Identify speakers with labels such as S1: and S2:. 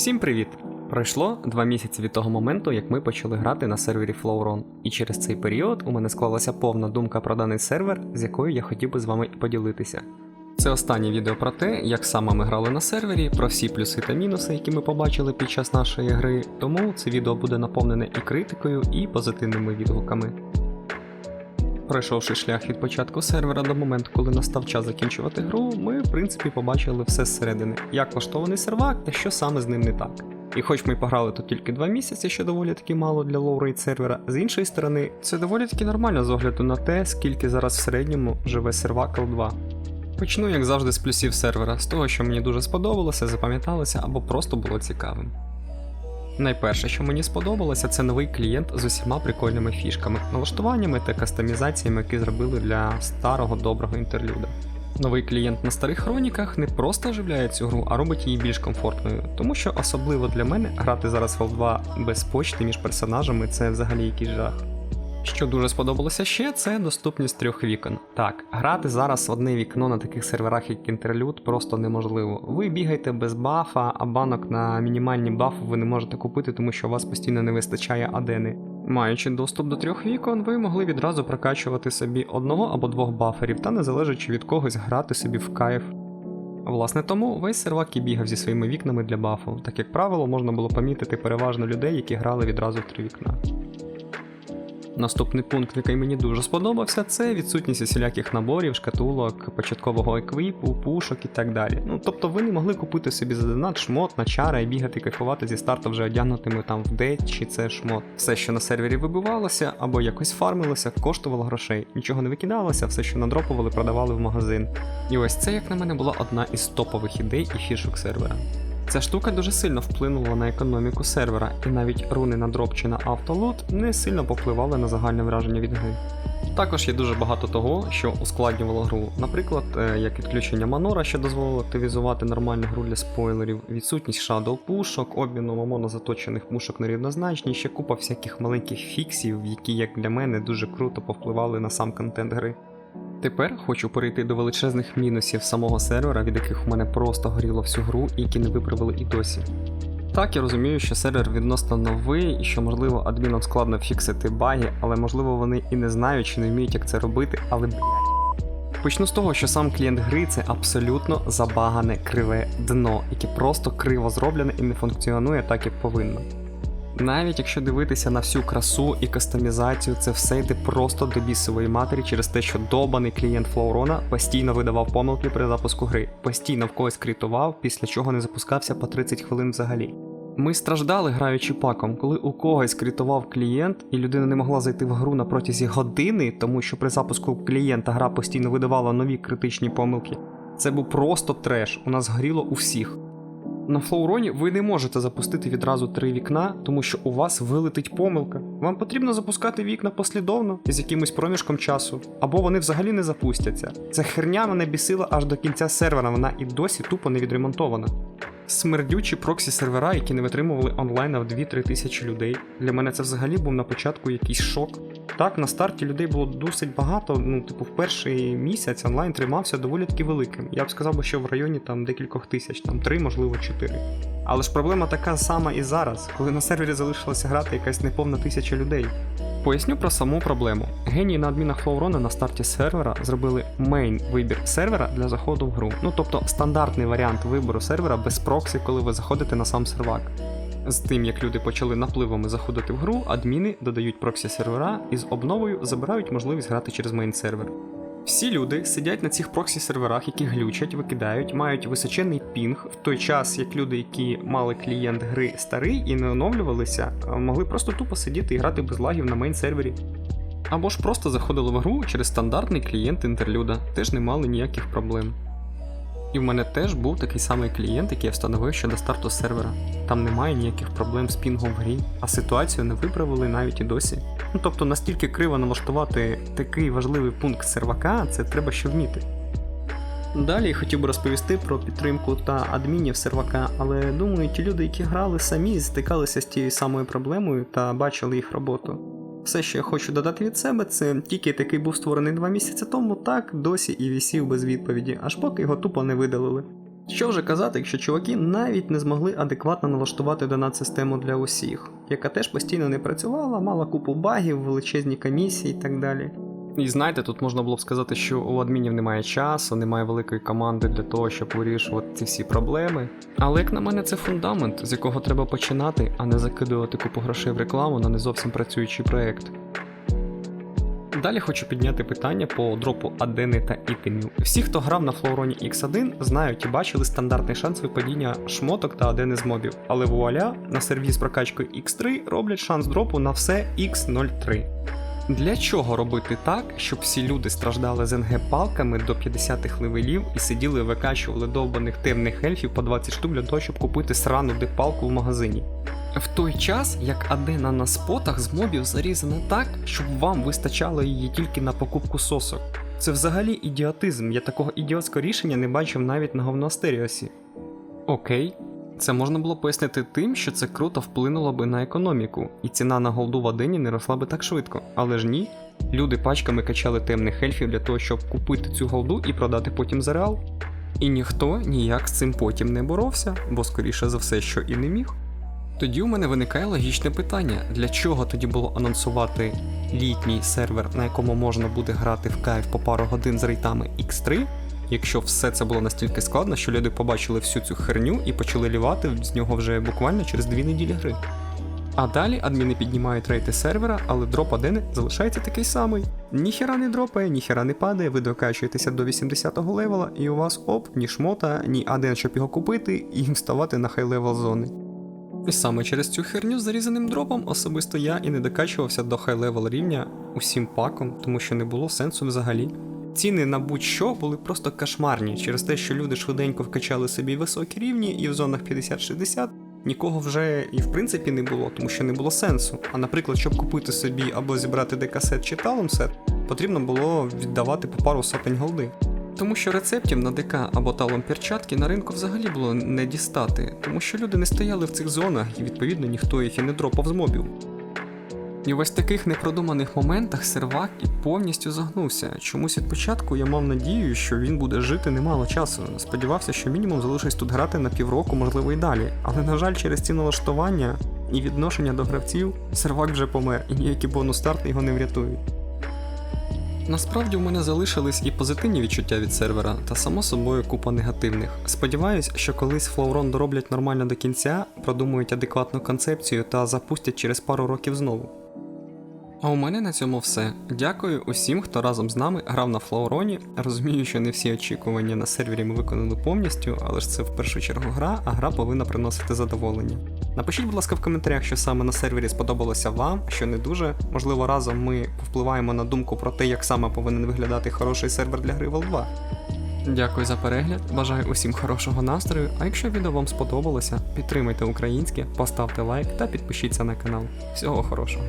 S1: Всім привіт! Пройшло два місяці від того моменту, як ми почали грати на сервері Flowron, і через цей період у мене склалася повна думка про даний сервер, з якою я хотів би з вами і поділитися. Це останнє відео про те, як саме ми грали на сервері, про всі плюси та мінуси, які ми побачили під час нашої гри, тому це відео буде наповнене і критикою, і позитивними відгуками. Пройшовши шлях від початку сервера до моменту, коли настав час закінчувати гру, ми в принципі побачили все зсередини, як влаштований сервак та що саме з ним не так. І хоч ми пограли тут тільки 2 місяці, що доволі таки мало для лоурейт сервера, з іншої сторони, це доволі таки нормально з огляду на те, скільки зараз в середньому живе сервак L2. Почну, як завжди, з плюсів сервера, з того, що мені дуже сподобалося, запам'яталося або просто було цікавим. Найперше, що мені сподобалося, це новий клієнт з усіма прикольними фішками, налаштуваннями та кастомізаціями, які зробили для старого доброго інтерлюда. Новий клієнт на старих хроніках не просто оживляє цю гру, а робить її більш комфортною, тому що особливо для мене грати зараз в L2 без почти між персонажами це взагалі якийсь жах. Що дуже сподобалося ще, це доступність трьох вікон. Так, грати зараз в одне вікно на таких серверах, як інтерлюд, просто неможливо. Ви бігаєте без бафа, а банок на мінімальні бафи ви не можете купити, тому що у вас постійно не вистачає адени. Маючи доступ до трьох вікон, ви могли відразу прокачувати собі одного або двох баферів, та не залежачи від когось грати собі в кайф. Власне тому весь сервак і бігав зі своїми вікнами для бафу, так як правило, можна було помітити переважно людей, які грали відразу в три вікна. Наступний пункт, який мені дуже сподобався, це відсутність усіляких наборів, шкатулок, початкового еквіпу, пушок і так далі. Ну тобто ви не могли купити собі за донат шмот на чара і бігати кайфувати зі старту вже одягнутими там в дет чи це шмот. Все, що на сервері вибивалося або якось фармилося, коштувало грошей. Нічого не викидалося, все, що надропували, продавали в магазин. І ось це, як на мене, була одна із топових ідей і фішок сервера. Ця штука дуже сильно вплинула на економіку сервера, і навіть руни на дроп чи на автолот не сильно повпливали на загальне враження від гри. Також є дуже багато того, що ускладнювало гру. Наприклад, е, як відключення манора, що дозволило активізувати нормальну гру для спойлерів, відсутність shadow пушок, обміну мамона заточених пушок на рівнозначні, ще купа всяких маленьких фіксів, які, як для мене, дуже круто повпливали на сам контент гри. Тепер хочу перейти до величезних мінусів самого сервера, від яких у мене просто горіло всю гру і які не виправили і досі. Так, я розумію, що сервер відносно новий і що, можливо, адмінам складно фіксити баги, але можливо вони і не знають чи не вміють, як це робити, але блядь. Почну з того, що сам клієнт гри це абсолютно забагане криве дно, яке просто криво зроблене і не функціонує так, як повинно. Навіть якщо дивитися на всю красу і кастомізацію, це все йде просто до бісової матері через те, що добаний клієнт Флоурона постійно видавав помилки при запуску гри, постійно в когось критував, після чого не запускався по 30 хвилин взагалі. Ми страждали граючи паком, коли у когось критував клієнт, і людина не могла зайти в гру на протязі години, тому що при запуску клієнта гра постійно видавала нові критичні помилки. Це був просто треш, у нас горіло у всіх. На флоуроні ви не можете запустити відразу три вікна, тому що у вас вилетить помилка. Вам потрібно запускати вікна послідовно з якимось проміжком часу, або вони взагалі не запустяться. Ця херня мене бісила аж до кінця сервера, вона і досі тупо не відремонтована. Смердючі проксі сервера, які не витримували онлайна в 2-3 тисячі людей. Для мене це взагалі був на початку якийсь шок. Так, на старті людей було досить багато. Ну, типу, в перший місяць онлайн тримався доволі таки великим. Я б сказав, що в районі там декількох тисяч, там три, можливо, чотири. Але ж проблема така сама і зараз, коли на сервері залишилася грати якась неповна тисяча людей. Поясню про саму проблему. Генії на адмінах Флоурона на старті сервера зробили мейн вибір сервера для заходу в гру. Ну тобто стандартний варіант вибору сервера без проксі, коли ви заходите на сам сервак. З тим, як люди почали напливами заходити в гру, адміни додають проксі сервера і з обновою забирають можливість грати через мейн сервер. Всі люди сидять на цих проксі серверах, які глючать, викидають, мають височенний пінг, в той час як люди, які мали клієнт гри старий і не оновлювалися, могли просто тупо сидіти і грати без лагів на мейн сервері. Або ж просто заходили в гру через стандартний клієнт інтерлюда, теж не мали ніяких проблем. І в мене теж був такий самий клієнт, який я встановив ще до старту сервера. Там немає ніяких проблем з пінгом в грі, а ситуацію не виправили навіть і досі. Ну тобто настільки криво налаштувати такий важливий пункт сервака, це треба ще вміти. Далі я хотів би розповісти про підтримку та адмінів сервака, але думаю, ті люди, які грали самі, стикалися з тією самою проблемою та бачили їх роботу. Все, що я хочу додати від себе, це тільки такий був створений два місяці тому, так досі і вісів без відповіді, аж поки його тупо не видалили. Що вже казати, якщо чуваки навіть не змогли адекватно налаштувати донат-систему для усіх, яка теж постійно не працювала, мала купу багів, величезні комісії і так далі. І знаєте, тут можна було б сказати, що у адмінів немає часу, немає великої команди для того, щоб вирішувати ці всі проблеми. Але як на мене, це фундамент, з якого треба починати, а не закидувати купу грошей в рекламу на не зовсім працюючий проект. Далі хочу підняти питання по дропу адени та ітемів. Всі, хто грав на Флоуроні X1, знають і бачили стандартний шанс випадіння шмоток та адени з мобів. Але вуаля, на серві з прокачкою X3 роблять шанс дропу на все X03. Для чого робити так, щоб всі люди страждали з НГ палками до 50-х левелів і сиділи викачували довбаних темних ельфів по 20 штук для того, щоб купити срану депалку в магазині? В той час, як адена на спотах з мобів зарізана так, щоб вам вистачало її тільки на покупку сосок. Це взагалі ідіотизм, я такого ідіотського рішення не бачив навіть на говностеріосі. Окей, це можна було пояснити тим, що це круто вплинуло би на економіку, і ціна на голду в Адені не росла би так швидко. Але ж ні, люди пачками качали темних ельфів для того, щоб купити цю голду і продати потім за реал. І ніхто ніяк з цим потім не боровся, бо скоріше за все, що і не міг. Тоді у мене виникає логічне питання: для чого тоді було анонсувати літній сервер, на якому можна буде грати в кайф по пару годин з рейтами X3, якщо все це було настільки складно, що люди побачили всю цю херню і почали лівати з нього вже буквально через дві неділі гри. А далі адміни піднімають рейти сервера, але дроп адени залишається такий самий. Ніхера не дропає, ніхера не падає, ви докачуєтеся до 80-го левела, і у вас оп, ні шмота, ні аден, щоб його купити, і вставати на хай левел зони. І саме через цю херню з зарізаним дропом особисто я і не докачувався до хай-левел рівня усім паком, тому що не було сенсу взагалі. Ціни на будь-що були просто кошмарні через те, що люди швиденько вкачали собі високі рівні, і в зонах 50-60 нікого вже і в принципі не було, тому що не було сенсу. А наприклад, щоб купити собі або зібрати декасет чи талон-сет, потрібно було віддавати по пару сотень голди. Тому що рецептів на ДК або талон перчатки на ринку взагалі було не дістати, тому що люди не стояли в цих зонах і відповідно ніхто їх і не дропав з мобів. І в ось таких непродуманих моментах сервак і повністю загнувся. Чомусь від початку я мав надію, що він буде жити немало часу. Сподівався, що мінімум залишись тут грати на півроку, можливо, і далі. Але на жаль, через ці налаштування і відношення до гравців сервак вже помер, і ніякі бонус старти його не врятують. Насправді у мене залишились і позитивні відчуття від сервера, та само собою купа негативних. Сподіваюсь, що колись Флоурон дороблять нормально до кінця, продумують адекватну концепцію та запустять через пару років знову. А у мене на цьому все. Дякую усім, хто разом з нами грав на Флоуроні. Розумію, що не всі очікування на сервері ми виконали повністю, але ж це в першу чергу гра, а гра повинна приносити задоволення. Напишіть, будь ласка, в коментарях, що саме на сервері сподобалося вам, що не дуже. Можливо, разом ми повпливаємо на думку про те, як саме повинен виглядати хороший сервер для гри World 2. Дякую за перегляд, бажаю усім хорошого настрою. А якщо відео вам сподобалося, підтримайте українське, поставте лайк та підпишіться на канал. Всього хорошого.